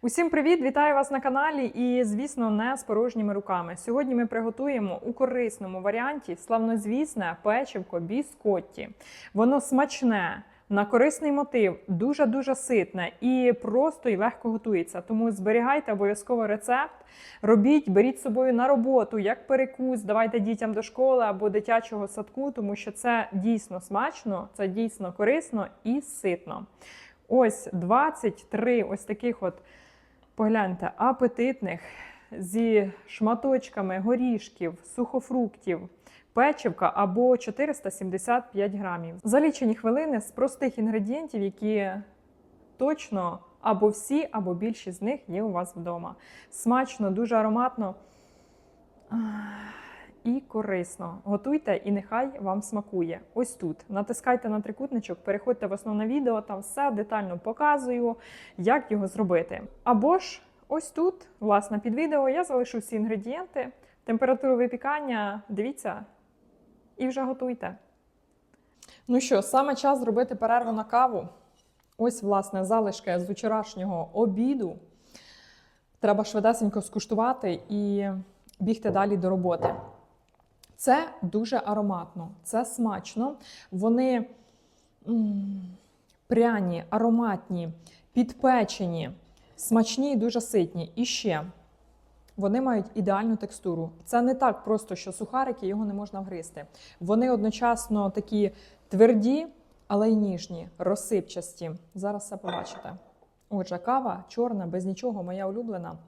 Усім привіт! Вітаю вас на каналі і, звісно, не з порожніми руками. Сьогодні ми приготуємо у корисному варіанті славнозвісне печивко біскотті. Воно смачне, на корисний мотив, дуже-дуже ситне і просто і легко готується. Тому зберігайте обов'язково рецепт. Робіть, беріть з собою на роботу, як перекус, давайте дітям до школи або дитячого садку, тому що це дійсно смачно, це дійсно корисно і ситно. Ось 23 ось таких от, погляньте, апетитних зі шматочками горішків, сухофруктів, печивка або 475 грамів. За лічені хвилини з простих інгредієнтів, які точно або всі, або більшість з них є у вас вдома. Смачно, дуже ароматно. І корисно. Готуйте і нехай вам смакує. Ось тут. Натискайте на трикутничок, переходьте в основне відео, там все детально показую, як його зробити. Або ж ось тут, власне, під відео я залишу всі інгредієнти, температуру випікання, дивіться і вже готуйте. Ну що, саме час зробити перерву на каву. Ось, власне, залишки з вчорашнього обіду. Треба швидесенько скуштувати і бігти далі до роботи. Це дуже ароматно, це смачно. Вони пряні, ароматні, підпечені, смачні і дуже ситні. І ще вони мають ідеальну текстуру. Це не так просто, що сухарики його не можна вгризти. Вони одночасно такі тверді, але й ніжні, розсипчасті. Зараз все побачите. Отже, кава чорна, без нічого, моя улюблена.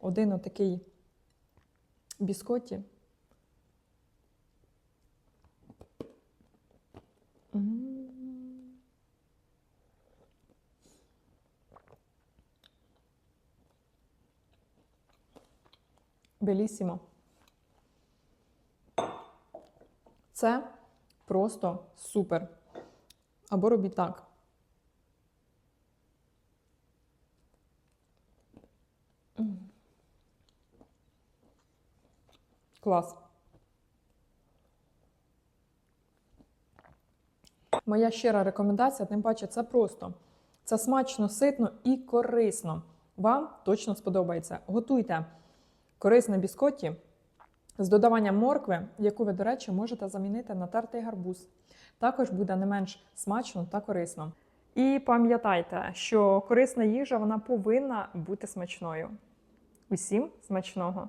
Один отакий біскотті. Белісімо. Це просто супер. Або робіть так. Клас. Моя щира рекомендація, тим паче, це просто. Це смачно, ситно і корисно. Вам точно сподобається. Готуйте корисне біскотті з додаванням моркви, яку ви, до речі, можете замінити на тертий гарбуз. Також буде не менш смачно та корисно. І пам'ятайте, що корисна їжа вона повинна бути смачною. Усім смачного!